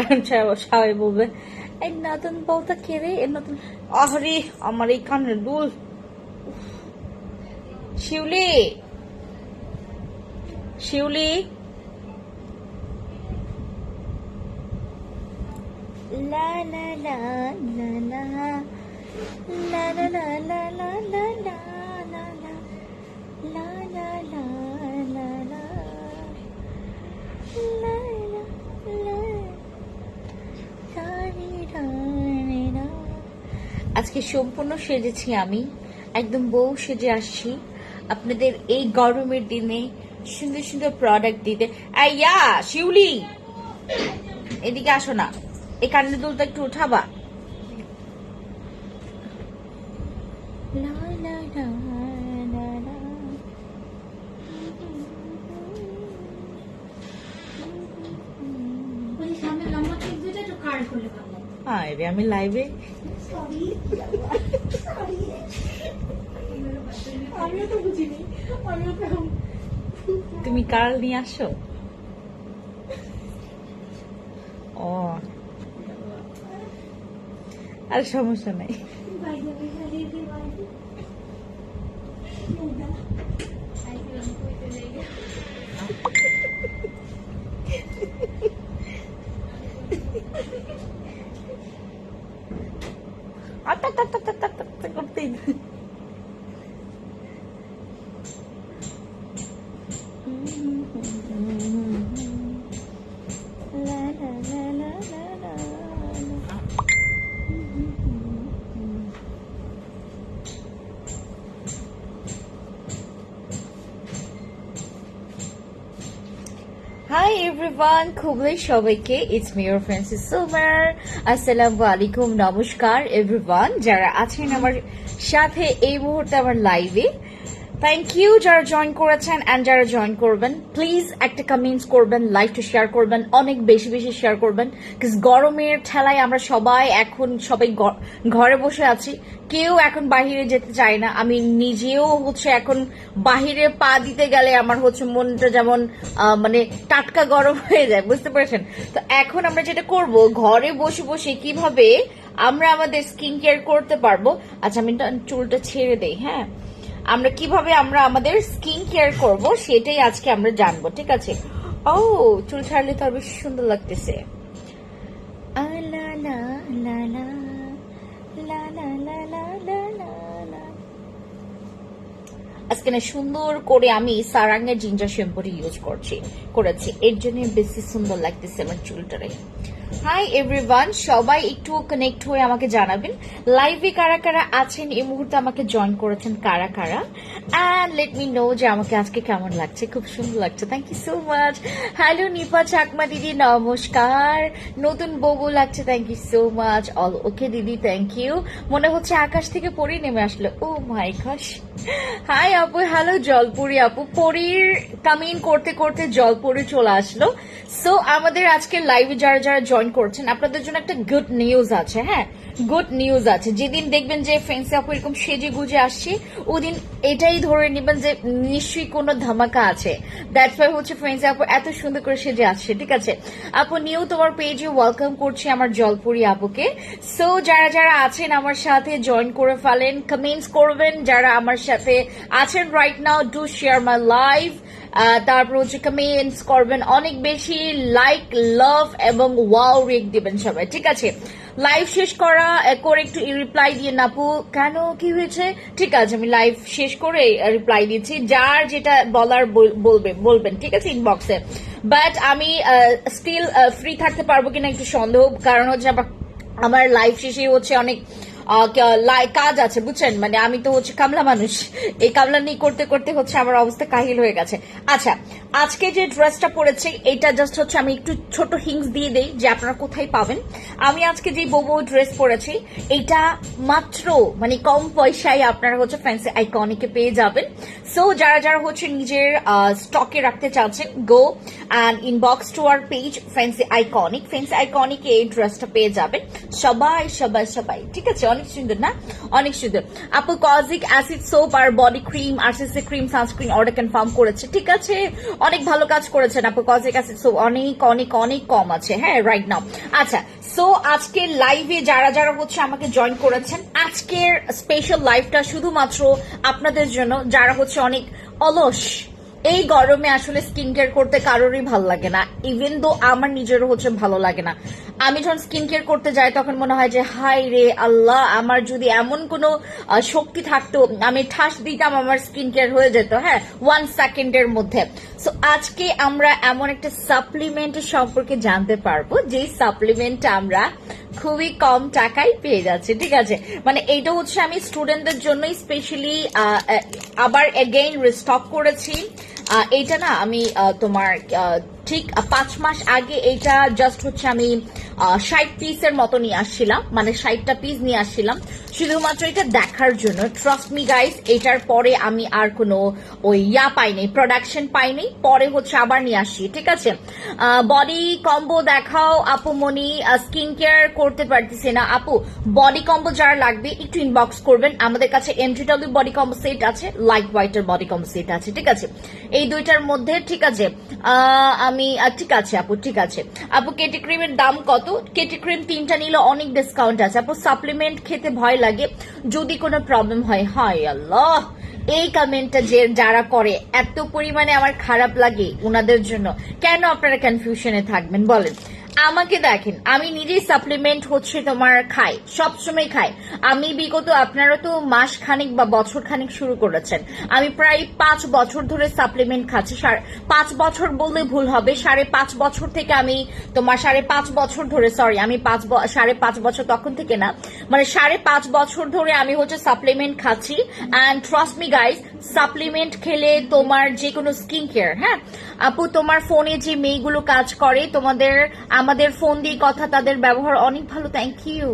এখন সবাই বলবে এই নতুন বউটা কে রে এই নতুন আহরে আমার এই কানের দুল। শিউলি শিউলি লা লা লা লা লা লা লা লা লা লা লা লা লা লা লা আজকে সম্পূর্ণ সেজেছি আমি। একদম বউ সেজে আসছি। আপনাদের এই গরমের দিনে সুন্দর সুন্দর প্রোডাক্ট দিতে। আইয়া শিউলি! এদিকে আসো না। এই কান্নের দুলটা একটু উঠাবা। হায় আমি লাইভে তুমি কাল নিয়ে আসো? ও। আর সমস্যা নাই। এভরিওয়ান খুবই সবাইকে ইটস মি ইউর ফ্রেন্সিস সুমার আসসালামু আলাইকুম, নমস্কার এভরিওয়ান যারা আছেন আমার সাথে এই মুহূর্তে আমার লাইভে থ্যাংক ইউ যারা জয়েন করেছেন অ্যান্ড যারা জয়েন করবেন। প্লিজ একটা কমেন্টস করবেন লাইভটা শেয়ার করবেন, অনেক বেশি বেশি শেয়ার করবেন। বিকজ গরমের ঠেলায় আমরা সবাই এখন সবাই ঘরে বসে আছি। কেউ এখন বাহিরে যেতে চায় না। আমি নিজেও হচ্ছে এখন বাহিরে পা দিতে গেলে আমার হচ্ছে মনটা যেমন মানে টাটকা গরম হয়ে যায়, বুঝতে পেরেছেন? তো এখন আমরা যেটা করব, ঘরে বসে বসে কীভাবে আমরা আমাদের স্কিন কেয়ার করতে পারব? আচ্ছা আমি চুলটা ছেড়ে দেই হ্যাঁ? আমরা কীভাবে আমরা আমাদের স্কিন কেয়ার করব সেটাই আজকে আমরা জানব ঠিক আছে ও চুল ছাড়লে তো আর বেশি সুন্দর লাগতেছে আজকে না সুন্দর করে আমি সারাঙ্গের জিঞ্জার শ্যাম্পুটি ইউজ করছি করেছি এর জন্য বেশি সুন্দর লাগতেছে আমার চুলটারে হাই এভরিওয়ান সবাই একটু কানেক্ট হয়ে আমাকে জানাবেন। লাইভে কারা কারা আছেন? এই মুহূর্তে আমাকে জয়েন করেছেন কারা কারা? অ্যান্ড লেট মি নো যে আমাকে আজকে কেমন লাগছে। খুব সুন্দর লাগছে। Thank you so much hello Nipa Chakma দিদি, নমস্কার। নতুন বউ লাগছে। Thank you so much all okay দিদি থ্যাংক ইউ মনে হচ্ছে আকাশ থেকে পরি নেমে আসলো। ও মাই গশ হাই আপু। হ্যালো জলপুরি আপু। পরীর কামিন করতে করতে জলপুরি চলে আসলো। সো আমাদের আজকে লাইভে যারা যারা জয়েন করছেন, আপনাদের জন্য একটা গুড নিউজ আছে হ্যাঁ? গুড নিউজ আছে। যেদিন দেখবেন যে ফ্রেন্সি আপু এরকম সেজে গুজে আসছে, ওদিন এটাই ধরে নেবেন যে নিশ্চয়ই কোনো ধামাকা আছে। দ্যাটস ওয়াই হচ্ছে ফ্রেন্সি আপু এত সুন্দর করে সেজে আসছে, ঠিক আছে? আপু নিউ তোমার পেজে ওয়েলকাম করছি আমার জলপুরি আপুকে। সো যারা যারা আছেন আমার সাথে জয়েন করে ফেলেন কমেন্টস করবেন। যারা আমার সাথে আছেন right now do share my live তারপর হচ্ছে কমেন্টস করবেন। অনেক বেশি লাইক লাভ এবং ওয়াও রেক দিবেন সবাই, ঠিক আছে? লাইভ শেষ করা করে একটু রিপ্লাই দিয়ে নাপু কেন? কি হয়েছে? ঠিক আছে, আমি লাইভ শেষ করে রিপ্লাই দিচ্ছি। যার যেটা বলার বল- বলবে, বলবেন, ঠিক আছে ইনবক্সে বাট আমি স্টিল ফ্রি থাকতে পারব কিনা একটু সন্দেহ, কারণ হচ্ছে আমার লাইফ শেষে হচ্ছে অনেক কাজ আছে, বুঝছেন? মানে আমি তো হচ্ছে কামলা মানুষ। এই কামলা নিয়ে করতে করতে হচ্ছে আমার অবস্থা কাহিল হয়ে গেছে। আচ্ছা আজকে যে ড্রেসটা পরেছে, এটা জাস্ট হচ্ছে আমি একটু ছোট হিংস দিয়ে দেই যে আপনারা কোথায় পাবেন। আমি আজকে যে বোবো ড্রেস পরেছি, এটা মাত্র মানে কম পয়সায় আপনারা হচ্ছে ফ্যান্সি আইকনিকে পেয়ে যাবেন। সো যারা যারা হচ্ছে নিজের স্টকে রাখতে চাচ্ছেন go and inbox to our page fancy iconic fancy iconic এই ড্রেসটা পেয়ে যাবেন। সবাই সবাই সবাই। ঠিক আছে? অনেক সুন্দর, না? অনেক সুন্দর। আপু কজিক অ্যাসিড সোপ আর body cream RCC cream sunscreen order confirm করেছে। ঠিক আছে? অনেক ভালো কাজ করেছেন আপু কজিক অ্যাসিড সোপ অনেক অনেক অনেক কম আছে। হ্যাঁ রাইট নাও আচ্ছা সো আজকে লাইভে যারা যারা হচ্ছে আমাকে জয়েন করেছেন, আজকের স্পেশাল লাইভটা শুধুমাত্র আপনাদের জন্য। যারা হচ্ছে অনেক অলস। এই গরমে আসলে স্কিন কেয়ার করতে কারোরই ভালো লাগে না ইভেন দো আমার নিজেরও হচ্ছে ভালো লাগে না। আমি যখন স্কিন কেয়ার করতে যাই, তখন মনে হয় যে হাই রে আল্লাহ, আমার যদি এমন কোনো শক্তি থাকতো, আমি ঠাস দিতাম, আমার স্কিন কেয়ার হয়ে যেত। হ্যাঁ ওয়ান সেকেন্ডের মধ্যে। সো আজকে আমরা এমন একটা সাপ্লিমেন্টের সম্পর্কে জানতে পারব যে সাপ্লিমেন্ট আমরা খুবই কম টাকায় পেয়ে যাচ্ছে, ঠিক আছে? মানে এইটা হচ্ছে আমি স্টুডেন্টদের জন্য স্পেশালি আবার এগেইন রিস্টক করেছি। এইটা না আমি তোমার ঠিক পাঁচ মাস আগে এইটা জাস্ট হচ্ছে আমি ষাট পিসের মতো নিয়ে আসছিলাম মানে ষাটটা পিস নিয়ে আসছিলাম। শুধুমাত্র এটা দেখার জন্য ট্রাস্ট মি গাইস এটার পরে আমি আর কোনো ওই ইয়া পাইনি প্রোডাকশন পাইনি পরে হচ্ছে আবার নিয়ে আসছি ঠিক আছে? বডি কম্বো দেখাও আপু মনি স্কিন কেয়ার করতে পারতেছি না। আপু বডি কম্বো যারা লাগবে একটু ইনবক্স করবেন আমাদের কাছে এমটিডব্লিউ বডি কম্বো সেট আছে লাইট হোয়াইটের বডি কম্বো সেট আছে ঠিক আছে? এই দুইটার মধ্যে ঠিক আছে? আহ, আমি ঠিক আছে আপু, ঠিক আছে। আপু, কেটি ক্রিমের দাম কত? কেটি ক্রিম তিনটা নিলে অনেক ডিসকাউন্ট আছে। আপু সাপ্লিমেন্ট খেতে ভয় লাগে। যদি কোনো প্রবলেম হয় হয় আল্লাহ! এই কমেন্টটা যে, যারা করে, এত পরিমাণে আমার খারাপ লাগে ওনাদের জন্য। কেন আপনারা কনফিউশনে থাকবেন? বলেন। আমাকে দেখেন, আমি নিজেই সাপ্লিমেন্ট হচ্ছে তোমার খাই, সবসময় খাই। আমি বিগত আপনারা তো মাস খানিক বা বছর খানিক শুরু করেছেন। আমি প্রায় পাঁচ বছর ধরে সাপ্লিমেন্ট খাচ্ছি। পাঁচ বছর বললে ভুল হবে, সাড়ে পাঁচ বছর থেকে আমি তোমার সাড়ে পাঁচ বছর ধরে সরি আমি পাঁচ সাড়ে পাঁচ বছর তখন থেকে না মানে সাড়ে পাঁচ বছর ধরে আমি হচ্ছে সাপ্লিমেন্ট খাচ্ছি। And trust me guys supplement খেলে তোমার যে কোনো স্কিন কেয়ার হ্যাঁ? আপু, তোমার ফোনে যে মেয়েগুলো কাজ করে, তোমাদের, আমাদের ফোন দিয়ে কথা তাদের ব্যবহার অনেক ভালো thank you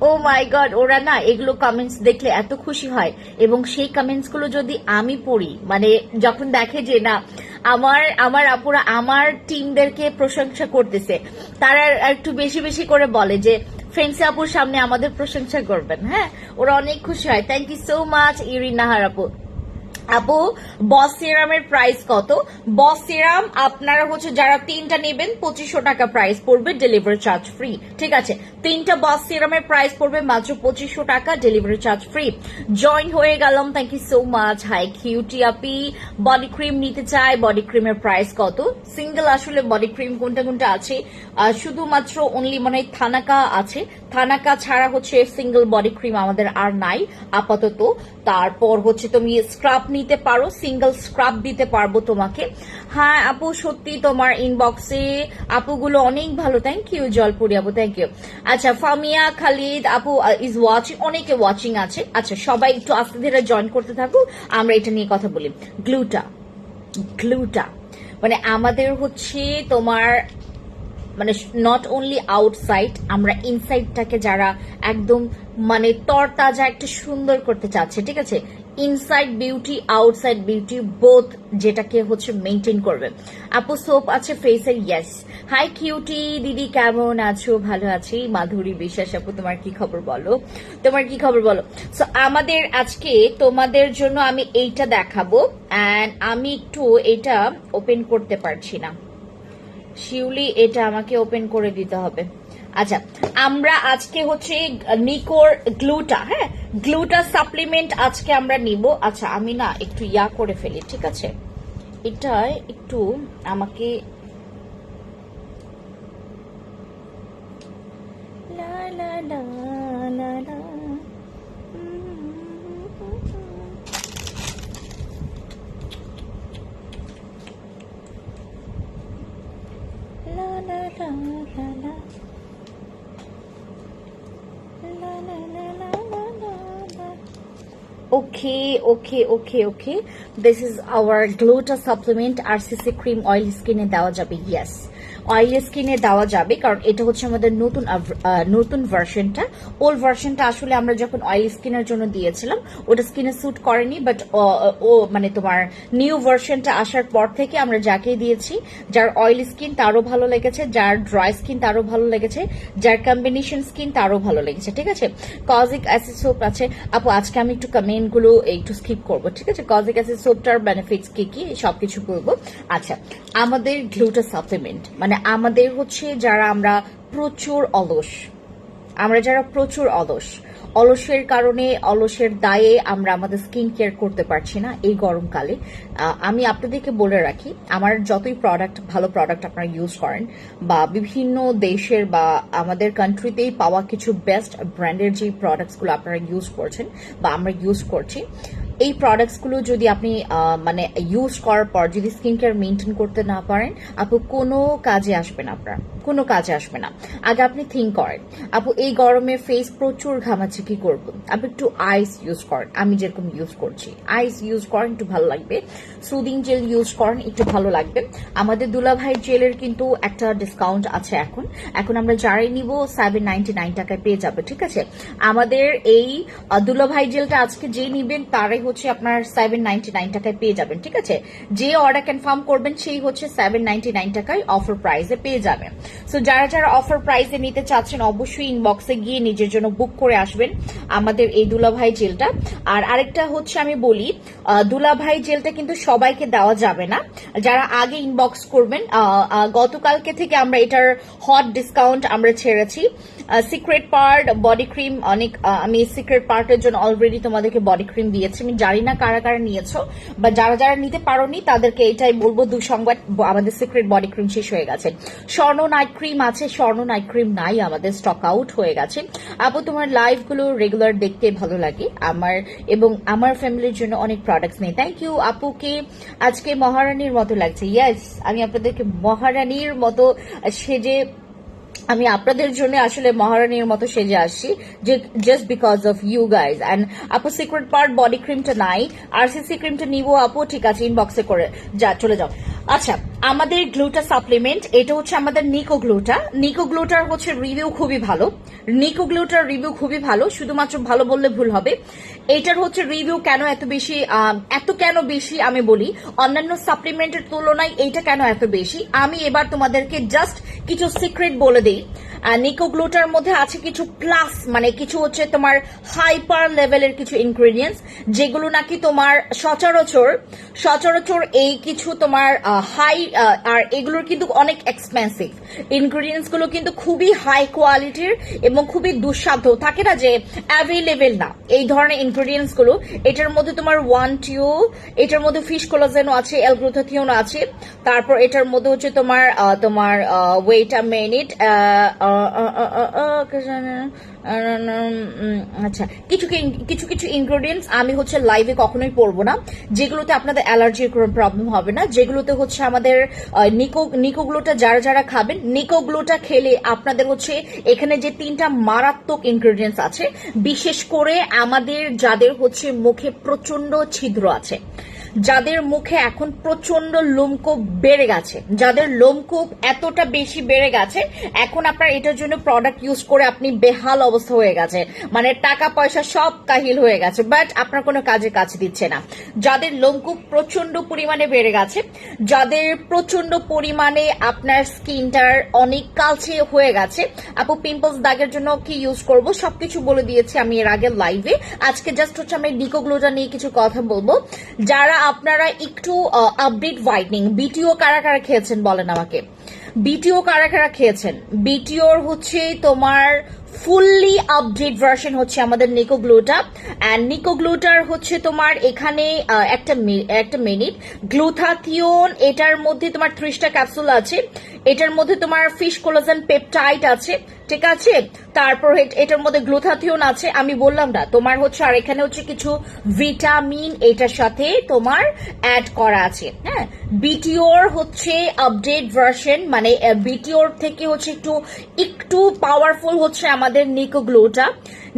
oh my god ওরা না এগুলো কমেন্টস দেখলে এত খুশি হয় এবং সেই কমেন্টসগুলো যদি আমি পড়ি মানে যখন দেখে যে না, আমার আমার আপুরা আমার টিমদেরকে প্রশংসা করতেছে, তারা একটু বেশি বেশি করে বলে যে ফ্রেন্সি আপুর সামনে আমাদের প্রশংসা করবেন হ্যাঁ? ওরা অনেক খুশি হয়। Thank you so much Irin Nahar আপু আপু বস সিরামের প্রাইস কত? বস সিরাম আপনারা হচ্ছে যারা তিনটা নেবেন, পঁচিশশো টাকা প্রাইস পড়বে ডেলিভারি চার্জ ফ্রি ঠিক আছে? তিনটা বস সিরামের প্রাইস পড়বে, মাত্র পঁচিশশো টাকা ডেলিভারি চার্জ ফ্রি জয়েন হয়ে গেলাম thank you so much hi cutie Api. Body cream নিতে চাই বডি ক্রিমের প্রাইস কত? সিঙ্গেল আসলে বডি ক্রিম কোনটা কোনটা আছে? শুধুমাত্র অনলি মানে থানাকা আছে। থানাকা ছাড়া হচ্ছে সিঙ্গেল বডি ক্রিম আমাদের আর নাই, আপাতত। তারপর হচ্ছে তুমি স্ক্রাব নিতে পারো সিঙ্গেল স্ক্রাব দিতে পারব তোমাকে। হ্যাঁ আপু, সত্যি তোমার ইনবক্সে আপুগুলো অনেক ভালো। থ্যাংক ইউ জলপুরি আপু থ্যাংক ইউ আচ্ছা ফামিয়া, খালিদ, আপু ইজ ওয়াচিং অনেকে ওয়াচিং আছে। আচ্ছা সবাই একটু আস্তে ধীরে জয়েন করতে থাকুক, আমরা এটা নিয়ে কথা বলি। গ্লুটা গ্লুটা মানে আমাদের হচ্ছে তোমার মানে নট অনলি আউটসাইড আমরা ইনসাইডটাকে যারা একদম মানে তরতাজা, একটা সুন্দর করতে চাচ্ছে, ঠিক আছে? Inside beauty outside beauty both যেটাকে হচ্ছে মেনটেন করবে। আপু সোপ আছে ফেসের ইয়েস হাই কিউটি দিদি, কেমন আছো? ভালো আছি। মাধুরী বিশ্বাস, আপু, তোমার কি খবর বলো? তোমার কি খবর বলো? সো আমাদের আজকে তোমাদের জন্য আমি এইটা দেখাবো অ্যান্ড আমি একটু এটা ওপেন করতে পারছি না। শিউলি এটা আমাকে ওপেন করে দিতে হবে। আচ্ছা আমরা আজকে হচ্ছে নিকোর গ্লুটা হ্যাঁ? গ্লুটা সাপ্লিমেন্ট আজকে আমরা নিব। আচ্ছা আমি না একটু ইয়া করে ফেলি, ঠিক আছে? এটা একটু আমাকে লা লা লা লা লা Okay, okay, okay, okay. This is our Gluta supplement RCC cream oil skin এ দেওয়া যাবে yes অয়েলি স্কিনে দেওয়া যাবে, কারণ এটা হচ্ছে আমাদের নতুন নতুন ভার্সনটা ওল্ড ভার্সনটা আসলে আমরা যখন অয়েলি স্কিনের জন্য দিয়েছিলাম, ওটা স্কিনে স্যুট করেনি বাট ও মানে তোমার নিউ ভার্সনটা আসার পর থেকে আমরা যাকে দিয়েছি, যার অয়েলি স্কিন তারও ভালো লেগেছে, যার ড্রাই স্কিন তারও ভালো লেগেছে, যার কম্বিনেশন স্কিন তারও ভালো লেগেছে, ঠিক আছে? কজিক অ্যাসিড সোপ আছে। আপু, আজকে আমি একটু কমেন্টগুলো একটু স্কিপ করব, ঠিক আছে? কজিক অ্যাসিড সোপটার বেনিফিটস কি কি, সবকিছু বলব। আচ্ছা আমাদের গ্লুটা সাপ্লিমেন্ট মানে আমাদের হচ্ছে যারা আমরা প্রচুর অলস। আমরা যারা প্রচুর অলস। অলসের কারণে, অলসের দায়ে আমরা আমাদের স্কিন কেয়ার করতে পারছি না এই গরমকালে। আমি আপনাদেরকে বলে রাখি, আমার যতই প্রোডাক্ট ভালো প্রোডাক্ট আপনারা ইউজ করেন, বা বিভিন্ন দেশের বা আমাদের কান্ট্রিতেই পাওয়া কিছু বেস্ট ব্র্যান্ডের যে প্রোডাক্টসগুলো আপনারা ইউজ করছেন, বা আমরা ইউজ করছি এই প্রোডাক্টসগুলো যদি আপনি মানে ইউজ করার পর যদি স্কিন কেয়ার মেনটেন করতে না পারেন, আপু, কোনো কাজে আসবে না আপনার। কোনো কাজে আসবে না। আগে আপনি থিঙ্ক করেন, আপু, এই গরমে ফেস প্রচুর ঘামাচ্ছে, কি করব? আপনি একটু আইস ইউজ করেন, আমি যেরকম ইউজ করছি। আইস ইউজ করেন, একটু ভালো লাগবে। সুদিং জেল ইউজ করেন, একটু ভালো লাগবে। আমাদের দুলাভাই জেলের কিন্তু একটা ডিসকাউন্ট আছে এখন। এখন আমরা যারাই নিব সেভেন নাইনটি নাইন টাকায় পেয়ে যাবে, ঠিক আছে? আমাদের এই দুলাভাই জেলটা আজকে যে নিবেন, তারাই হচ্ছে আপনার সেভেন নাইনটি নাইন টাকায় পেয়ে যাবেন, ঠিক আছে? যে অর্ডার কনফার্ম করবেন, সেই হচ্ছে সেভেন নাইনটি নাইন টাকায় অফার প্রাইসে পেয়ে যাবেন। সো যারা যারা অফার প্রাইসে নিতে চাচ্ছেন, অবশ্যই ইনবক্সে গিয়ে নিজের জন্য বুক করে আসবেন আমাদের এই দুলাভাই জেলটা। আর আরেকটা হচ্ছে আমি বলি দুলাভাই জেলটা কিন্তু সবাইকে দেওয়া যাবে না। যারা আগে ইনবক্স করবেন গতকালকে থেকে আমরা এটার হট ডিসকাউন্ট আমরা ছেড়েছি। সিক্রেট পার্ট বডি ক্রিম অনেক আমি সিক্রেট পার্টের জন্য অলরেডি তোমাদেরকে বডি ক্রিম দিয়েছি। আমি জানি না কারা কারা নিয়েছো বা যারা যারা নিতে পারোনি, তাদেরকে এটাই বলব দুঃসংবাদ আমাদের সিক্রেট বডি ক্রিম শেষ হয়ে গেছে। স্বর্ণ নাইট ক্রিম আছে, স্বর্ণ নাইট ক্রিম নাই, আমাদের স্টক আউট হয়ে গেছে। আপু, তোমার লাইভগুলো রেগুলার দেখতে ভালো লাগে, আমার এবং আমার ফ্যামিলির জন্য অনেক প্রোডাক্টস নেই। থ্যাংক ইউ আপুকে। আজকে মহারানীর মতো লাগছে। ইয়েস আমি আপনাদেরকে মহারানীর মতো সেজে আমি আপনাদের জন্য আসলে মহারানীর মতো সেজে আসি just because of you guys and আপু সিক্রেট পার্ট বডি ক্রিমটা নাই। আর সিসি ক্রিমটা নিব আপু, ঠিক আছে ইনবক্সে করে যা, চলে যাও। আচ্ছা আমাদের গ্লুটা সাপ্লিমেন্ট এটা হচ্ছে আমাদের নিকো গ্লুটা নিকো গ্লুটার হচ্ছে রিভিউ খুবই ভালো। নিকো গ্লুটার রিভিউ খুবই ভালো, শুধুমাত্র ভালো বললে ভুল হবে। এটার হচ্ছে রিভিউ কেন এত বেশি এত কেন বেশি আমি বলি? অন্যান্য সাপ্লিমেন্টের তুলনায় এইটা কেন এত বেশি? আমি এবার তোমাদেরকে জাস্ট কিছু সিক্রেট বলে দিই। নিকো গ্লুটার মধ্যে আছে কিছু প্লাস মানে কিছু হচ্ছে তোমার হাইপার লেভেলের কিছু ইনগ্রেডিয়েন্টস যেগুলো নাকি তোমার সচরাচর সচরাচর এই কিছু তোমার হাই আর এগুলোর কিন্তু অনেক এক্সপেন্সিভ ইনগ্রেডিয়েন্টসগুলো কিন্তু খুবই হাই কোয়ালিটির এবং খুবই দুঃসাধ্য। থাকে না যে অ্যাভেলেবেল না। এই ধরনের ইনগ্রেডিয়েন্টসগুলো, এটার মধ্যে তোমার ওয়ান টিউ এটার মধ্যে ফিশ কোলাজেনও আছে অ্যালগ্রোথাথিওনও আছে। তারপর এটার মধ্যে হচ্ছে তোমার তোমার ওয়েট আ মিনিট আচ্ছা কিছু কিছু কিছু ইনগ্রেডিয়েন্টস আমি হচ্ছে লাইভে কখনোই পড়ব না, যেগুলোতে আপনাদের অ্যালার্জির কোনো প্রবলেম হবে না, যেগুলোতে হচ্ছে আমাদের নিকো, নিকোগুলোটা যারা যারা খাবেন, নিকোগুলোটা খেলে আপনাদের হচ্ছে এখানে যে তিনটা মারাত্মক ইনগ্রেডিয়েন্টস আছে, বিশেষ করে আমাদের যাদের হচ্ছে মুখে প্রচণ্ড ছিদ্র আছে যাদের মুখে এখন প্রচণ্ড লোমকূপ বেড়ে গেছে। যাদের লোমকূপ এতটা বেশি বেড়ে গেছে, এখন আপনার এটার জন্য প্রোডাক্ট ইউজ করে আপনি বেহাল অবস্থা হয়ে গেছে। মানে টাকা, পয়সা সব কাহিল হয়ে গেছে বাট আপনার কোনো কাজে কাজ দিচ্ছে না। যাদের লোমকূপ প্রচণ্ড পরিমাণে বেড়ে গেছে, যাদের প্রচণ্ড পরিমাণে আপনার স্কিনটার অনেক কালচে হয়ে গেছে, আপু পিম্পলস দাগের জন্য কি ইউজ করব? সবকিছু বলে দিয়েছি আমি এর আগে লাইভে আজকে জাস্ট হচ্ছে আমি ডিকোগ্লোটা নিয়ে কিছু কথা বলব। যারা আপনারা একটু আপডেট হোয়াইটনিং বিটিও কারা কারা খেয়েছেন বলেন আমাকে? বিটিও কারা কারা খেয়েছেন? বিটিওর হচ্ছে তোমার ফুললি আপডেট ভার্সন হচ্ছে আমাদের নিকোগ্লুটা অ্যান্ড নিকোগ্লুটার হচ্ছে তোমার এখানে একটা একটা মিনিট গ্লুথাথিওন এটার মধ্যে তোমার ত্রিশটা ক্যাপসুল আছে। এটার মধ্যে তোমার ফিশ কোলাজেন পেপটাইট আছে। ঠিক আছে? তারপর এটার মধ্যে গ্লুথাথিওন আছে, আমি বললাম না। তোমার হচ্ছে, আর এখানে হচ্ছে কিছু ভিটামিন, এটার সাথে তোমার অ্যাড করা আছে হ্যাঁ? বিটিওর হচ্ছে আপডেট ভার্সন মানে বিটিওর থেকে হচ্ছে একটু একটু পাওয়ারফুল হচ্ছে আমাদের নিকোগ্লুটা।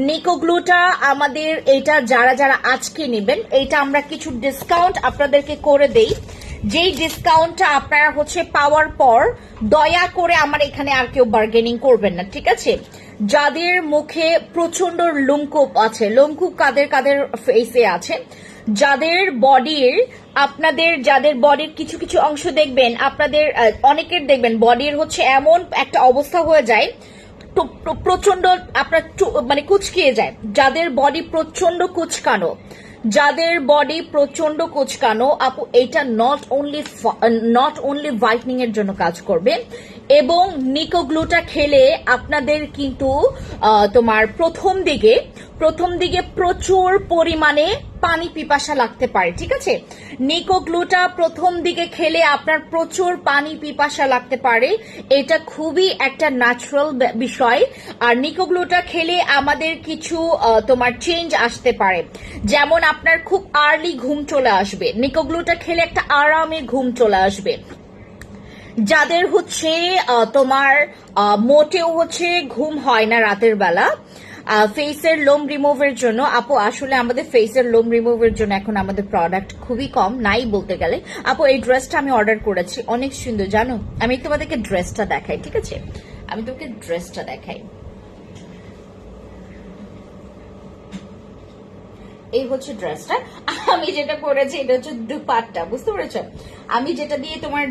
নিকোগ্লুটা আমাদের, এটা যারা যারা আজকে নেবেন, এটা আমরা কিছু ডিসকাউন্ট আপনাদেরকে করে দেই। যেই ডিসকাউন্টটা আপনারা হচ্ছে পাওয়ার পর, দয়া করে আমার এখানে আর কেউ বার্গেনিং করবেন না, ঠিক আছে? যাদের মুখে প্রচণ্ড লোমকূপ আছে, লোমকূপ কাদের কাদের ফেসে আছে, যাদের বডির আপনাদের, যাদের বডির কিছু কিছু অংশ দেখবেন, আপনাদের অনেকের দেখবেন বডির হচ্ছে এমন একটা অবস্থা হয়ে যায় প্রচণ্ড আপনার মানে কুচকিয়ে যায়, যাদের বডি প্রচণ্ড কুচকানো যাদের বডি প্রচণ্ড কুচকানো, আপু, এটা not only not only whitening এর জন্য কাজ করবে এবং নিকোগ্লুটা খেলে আপনাদের কিন্তু তোমার প্রথম দিকে প্রথম দিকে প্রচুর পরিমাণে পানি পিপাসা লাগতে পারে, ঠিক আছে? নিকোগ্লুটা প্রথম দিকে খেলে আপনার প্রচুর পানি পিপাসা লাগতে পারে। এটা খুবই একটা ন্যাচারাল বিষয়। আর নিকোগ্লুটা খেলে আমাদের কিছু তোমার চেঞ্জ আসতে পারে। যেমন আপনার খুব আর্লি ঘুম চলে আসবে। নিকোগ্লুটা খেলে একটা আরামে ঘুম চলে আসবে। যাদের হচ্ছে তোমার মোটেও হচ্ছে ঘুম হয় না রাতের বেলা। ফেসের লোম রিমুভের জন্য, আপু, আসলে আমাদের ফেসের লোম রিমুভের জন্য এখন আমাদের প্রোডাক্ট খুবই কম, নাই বলতে গেলে। আপু, এই ড্রেসটা আমি অর্ডার করেছি, অনেক সুন্দর, জানো? আমি তোমাদেরকে ড্রেসটা দেখাই, ঠিক আছে? আমি তোমাকে ড্রেসটা দেখাই। এই হচ্ছে ড্রেসটা আমি যেটা করেছি, এটা হচ্ছে দুপাট্টা, বুঝতে পেরেছ? আমি যেটা দিয়ে তোমার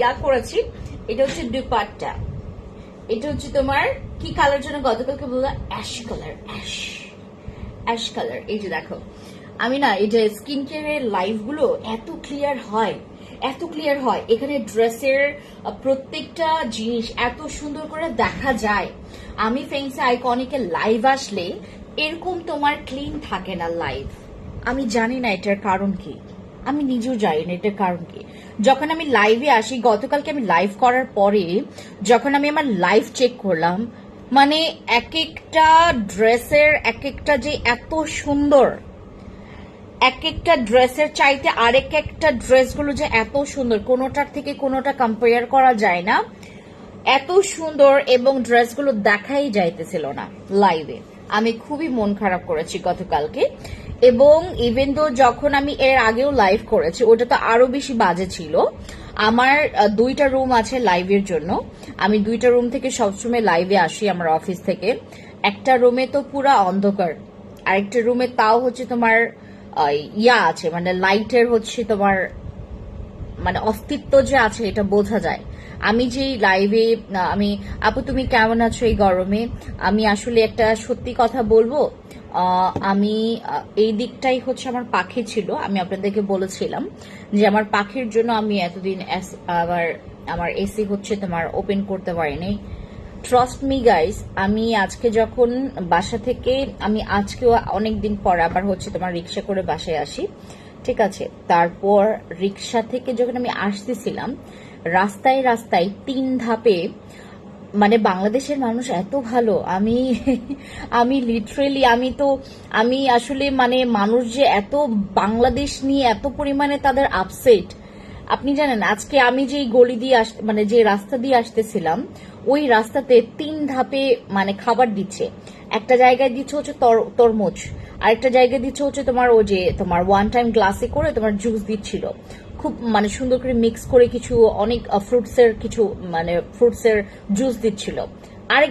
ইয়া করেছি, এটা হচ্ছে দুপাট্টা। এটা হচ্ছে তোমার, কি কালার জন্য গতকালকে বলল? Ash colour ash ash colour এই যে দেখো, আমি না, এই যে স্কিন কেয়ারের লাইভগুলো এত ক্লিয়ার হয়, এত ক্লিয়ার হয়। এখানে ড্রেসের প্রত্যেকটা জিনিস এত সুন্দর করে দেখা যায়। আমি ফেন্সে আইকনিকে লাইভ আসলে এরকম তোমার ক্লিন থাকে না লাইভ আমি জানি না এটার কারণ কি। আমি নিজেও জানি না এটার কারণ কি। যখন আমি লাইভে আসি, গতকালকে আমি লাইভ করার পরে যখন আমি আমার লাইভ চেক করলাম মানে এক একটা ড্রেসের এক একটা যে এত সুন্দর এক একটা ড্রেসের চাইতে আরেক একটা ড্রেসগুলো যে এত সুন্দর, কোনোটার থেকে কোনোটা কম্পেয়ার করা যায় না, এত সুন্দর এবং ড্রেসগুলো দেখাই যাইতেছিল না লাইভে আমি খুবই মন খারাপ করেছি গতকালকে। এবং ইভেন তো যখন আমি এর আগেও লাইভ করেছি, ওটা তো আরও বেশি বাজে ছিল। আমার দুইটা রুম আছে লাইভের জন্য। আমি দুইটা রুম থেকে সবসময় লাইভে আসি আমার অফিস থেকে। একটা রুমে তো পুরা অন্ধকার। আরেকটা রুমে তাও হচ্ছে তোমার ইয়া আছে মানে লাইটের হচ্ছে তোমার মানে অস্তিত্ব যে আছে, এটা বোঝা যায়। আমি যে লাইভে আমি, আপু, তুমি কেমন আছো এই গরমে? আমি আসলে একটা সত্যি কথা বলব। আমি এই দিকটাই হচ্ছে আমার পাখি ছিল। আমি আপনাদেরকে বলেছিলাম যে আমার পাখির জন্য আমি এতদিন আবার আমার এসি হচ্ছে তোমার ওপেন করতে পারিনি। ট্রাস্ট মি গাইস আমি আজকে যখন বাসা থেকে, আমি আজকেও অনেক দিন পর আবার হচ্ছে তোমার রিক্সা করে বাসায় আসি। ঠিক আছে, তারপর রিক্সা থেকে যখন আমি আসতেছিলাম, রাস্তায় রাস্তায় তিন ধাপে মানে বাংলাদেশের মানুষ এত ভালো, আমি আমি লিটারেলি আমি তো, আমি আসলে মানে মানুষ যে এত বাংলাদেশ নিয়ে এত পরিমাণে তাদের আপসেট আপনি জানেন, আজকে আমি যে গলি দিয়ে মানে যে রাস্তা দিয়ে আসতেছিলাম, ওই রাস্তাতে তিন ধাপে মানে খাবার দিচ্ছে। একটা জায়গায় দিচ্ছ হচ্ছে তর- তরমুজ, আরেকটা জায়গায় দিচ্ছ হচ্ছে তোমার ও যে, তোমার ওয়ান টাইম গ্লাসে করে তোমার জুস দিচ্ছিল। খুব মানে সুন্দর করে মিক্স করে কিছু অনেক ফ্রুটসের কিছু মানে ফ্রুটসের জুস দিচ্ছিল। আরেক